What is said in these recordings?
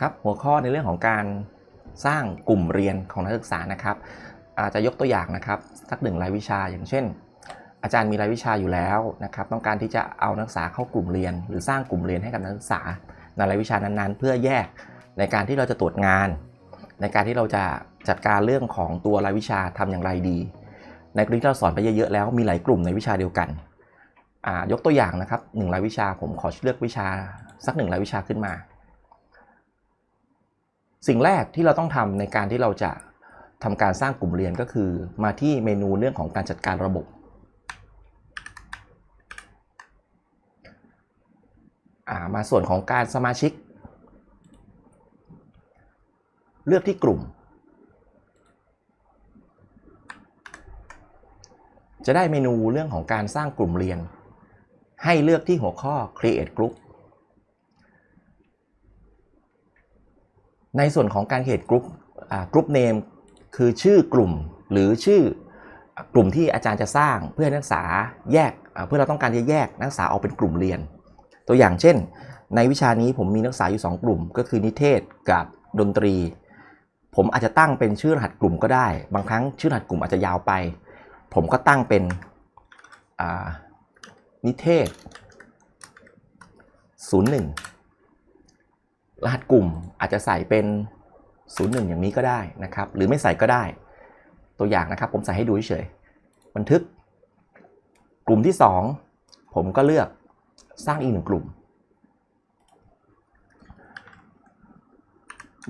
ครับหัวข้อในเรื่องของการสร้างกลุ่มเรียนของนักศึกษานะครับ อาจจะยกตัวอย่างนะครับสักหนึ่งรายวิชาอย่างเช่น อาจารย์มีรายวิชาอยู่แล้วนะครับ ต้องการที่จะเอานักศึกษาเข้ากลุ่มเรียน หรือสร้างกลุ่มเรียนให้กับนักศึกษาในรายวิชานั้นๆ เพื่อแยกในการที่เราจะตรวจงาน ในการที่เราจะจัดการเรื่องของตัวรายวิชาทำอย่างไรดี ในกรณีที่เราสอนไปเยอะๆแล้วมีหลายกลุ่มในวิชาเดียวกันยกตัวอย่างนะครับหนึ่งรายวิชาผมขอเลือกวิชาสักหนึ่งรายวิชาขึ้นมา สิ่งแรกที่เราต้องทำในการที่เราจะทำการสร้างกลุ่มเรียนก็คือ มาที่เมนูเรื่องของการจัดการระบบ มาส่วนของการสมาชิก เลือกที่กลุ่ม จะได้เมนูเรื่องของการสร้างกลุ่มเรียน ให้เลือกที่หัวข้อ create group ในส่วนของการ create group อ่า group name คือชื่อกลุ่มหรือชื่อกลุ่มที่อาจารย์จะสร้างเพื่อนักศึกษาแยกเพื่อเราต้องการจะแยกนักศึกษาออกเป็นกลุ่มเรียน ตัวอย่างเช่น ในวิชานี้ผมมีนักศึกษาอยู่ 2 กลุ่ม ก็คือนิเทศกับดนตรี ผมอาจจะตั้งเป็นชื่อรหัสกลุ่มก็ได้ บางครั้งชื่อรหัสกลุ่มอาจจะยาวไป ผมก็ตั้งเป็นนิเทศ 01 รหัสกลุ่มอาจจะใส่เป็น 01 อย่างนี้ก็ได้นะครับ หรือไม่ใส่ก็ได้ ตัวอย่างนะครับผมใส่ให้ดูเฉยบันทึก กลุ่มที่ 2 ผมก็เลือกสร้างอีกหนึ่งกลุ่ม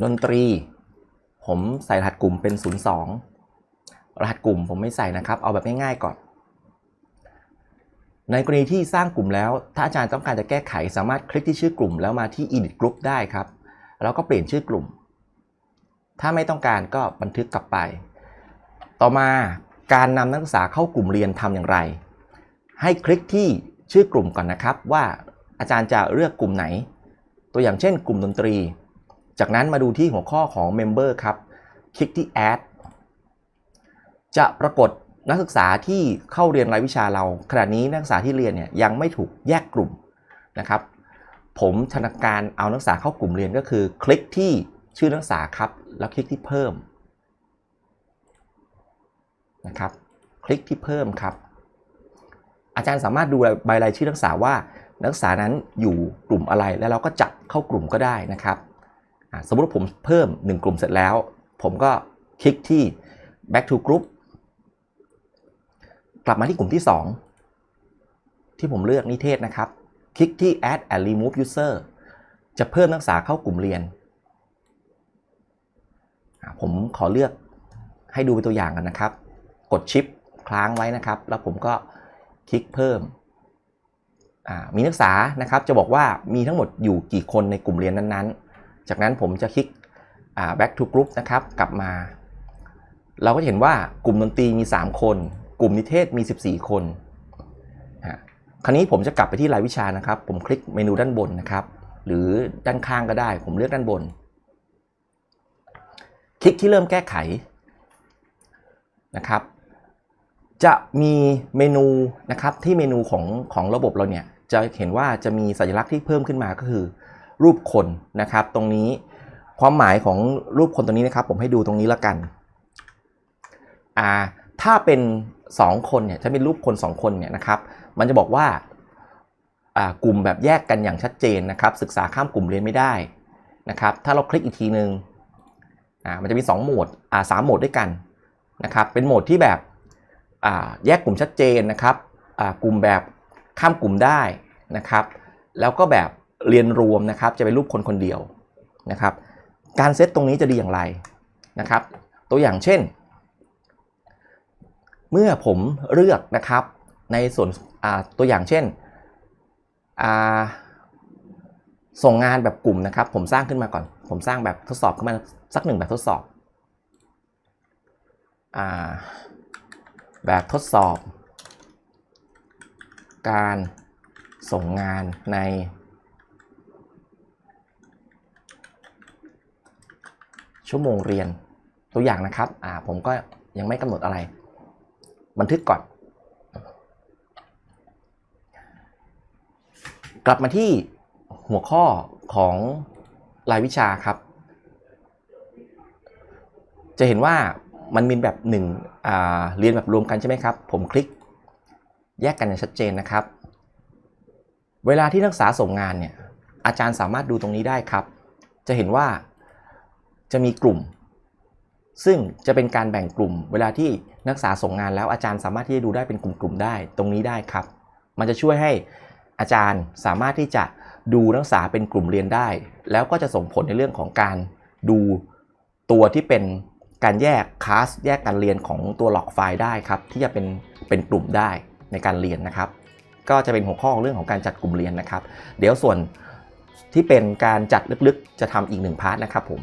ดนตรี ผมใส่รหัสกลุ่มเป็น 02 รหัสกลุ่มผมไม่ใส่นะครับ เอาแบบง่ายๆก่อน ในกรณีที่สร้างกลุ่มแล้ว ถ้าอาจารย์ต้องการจะแก้ไขสามารถคลิกที่ชื่อกลุ่ม แล้วมาที่ edit group ได้ครับ แล้วก็เปลี่ยนชื่อกลุ่ม ถ้าไม่ต้องการก็บันทึกกลับไป ต่อมาการนำนักศึกษาเข้ากลุ่มเรียนทำอย่างไร ให้คลิกที่ชื่อกลุ่มก่อนนะครับ ว่าอาจารย์จะเลือกกลุ่มไหน ตัวอย่างเช่น กลุ่มดนตรี จากนั้นมาดูที่หัวข้อของ Member ครับ คลิกที่ Add จะปรากฏ นักศึกษาที่เข้าเรียนรายวิชาเราขณะนี้นักศึกษาที่เรียนเนี่ยยังไม่ถูกแยกกลุ่มนะครับ ผมธนาการเอานักศึกษาเข้ากลุ่มเรียนก็คือ คลิกที่ชื่อนักศึกษาครับ แล้วคลิกที่เพิ่มนะครับ คลิกที่เพิ่มครับ อาจารย์สามารถดูใบรายชื่อนักศึกษาว่านักศึกษานั้นอยู่กลุ่มอะไรแล้วเราก็จับเข้ากลุ่มก็ได้นะครับสมมติว่าผมเพิ่ม 1 กลุ่มเสร็จแล้ว ผมก็คลิกที่ back to group กลับมาที่กลุ่มที่ 2 ที่ผมเลือกนิเทศนะครับ คลิกที่ add and remove user จะเพิ่มนักศึกษาเข้ากลุ่มเรียน ผมขอเลือกให้ดูเป็นตัวอย่างกันนะครับ กดชิปค้างไว้นะครับ แล้วผมก็คลิกเพิ่ม มีนักศึกษานะครับจะบอกว่ามีทั้งหมดอยู่กี่คนในกลุ่มเรียนนั้นๆ จากนั้นผมจะคลิก back to group นะครับ กลับมา เราก็จะเห็นว่ากลุ่มดนตรีมี 3 คน กลุ่มนิเทศมี 14 คนคราวนี้ผมจะกลับไปที่รายวิชานะครับ ผมคลิกเมนูด้านบนนะครับ หรือด้านข้างก็ได้ ผมเลือกด้านบน คลิกที่เริ่มแก้ไขนะครับ จะมีเมนูนะครับที่เมนูของของระบบเราเนี่ยจะเห็นว่าจะมีสัญลักษณ์ที่เพิ่มขึ้นมาก็คือ รูปคนนะครับ ตรงนี้ความหมายของรูปคนตรงนี้นะครับ ผมให้ดูตรงนี้ละกันอ่าถ้าเป็น 2คนเนี่ยถ้าเป็นรูปคน2คนเนี่ยนะครับมันจะบอกว่ากลุ่มแบบแยกกันอย่างชัดเจนนะครับศึกษาข้ามกลุ่มเรียนไม่ได้นะครับถ้าเราคลิกอีกทีนึงอ่ามันจะมี 2 โหมดสามโหมดด้วยกันนะครับเป็นโหมดที่แบบแยกกลุ่มชัดเจนนะครับกลุ่มแบบข้ามกลุ่มได้นะครับ แล้วก็แบบเรียนรวมนะครับจะเป็นรูปคนคนเดียวนะครับ การเซตตรงนี้จะดีอย่างไรนะครับ ตัวอย่างเช่น เมื่อผมเลือกนะครับในส่วนตัวอย่างเช่น ส่งงานแบบกลุ่มนะครับ ผมสร้างขึ้นมาก่อน ผมสร้างแบบทดสอบขึ้นมาสักหนึ่งแบบทดสอบอแบบทดสอบ การส่งงานใน ชั่วโมงเรียนตัวอย่างนะครับผมก็ยังไม่กำหนดอะไร บันทึกก่อน กลับมาที่หัวข้อของรายวิชาครับ จะเห็นว่ามันมีแบบหนึ่งเรียนแบบรวมกันใช่ไหมครับ ผมคลิกแยกกันอย่างชัดเจนนะครับ เวลาที่นักศึกษาส่งงานเนี่ยอาจารย์สามารถดูตรงนี้ได้ครับ จะเห็นว่าจะมีกลุ่ม ซึ่งจะเป็นการแบ่งกลุ่ม เวลาที่นักศึกษาส่งงานแล้วอาจารย์สามารถที่จะดูได้เป็นกลุ่มๆได้ ตรงนี้ได้ครับ มันจะช่วยให้อาจารย์สามารถที่จะดูนักศึกษาเป็นกลุ่มเรียนได้ แล้วก็จะส่งผลในเรื่องของการดูตัวที่เป็นการแยกคลาสแยกการเรียนของตัวหลอกไฟล์ได้ครับ ที่จะเป็นเป็นกลุ่มได้ในการเรียนนะครับ ก็จะเป็นหัวข้อของเรื่องของการจัดกลุ่มเรียนนะครับ เดี๋ยวส่วนที่เป็นการจัดลึกๆ จะทำอีกหนึ่งพาร์ทนะครับผม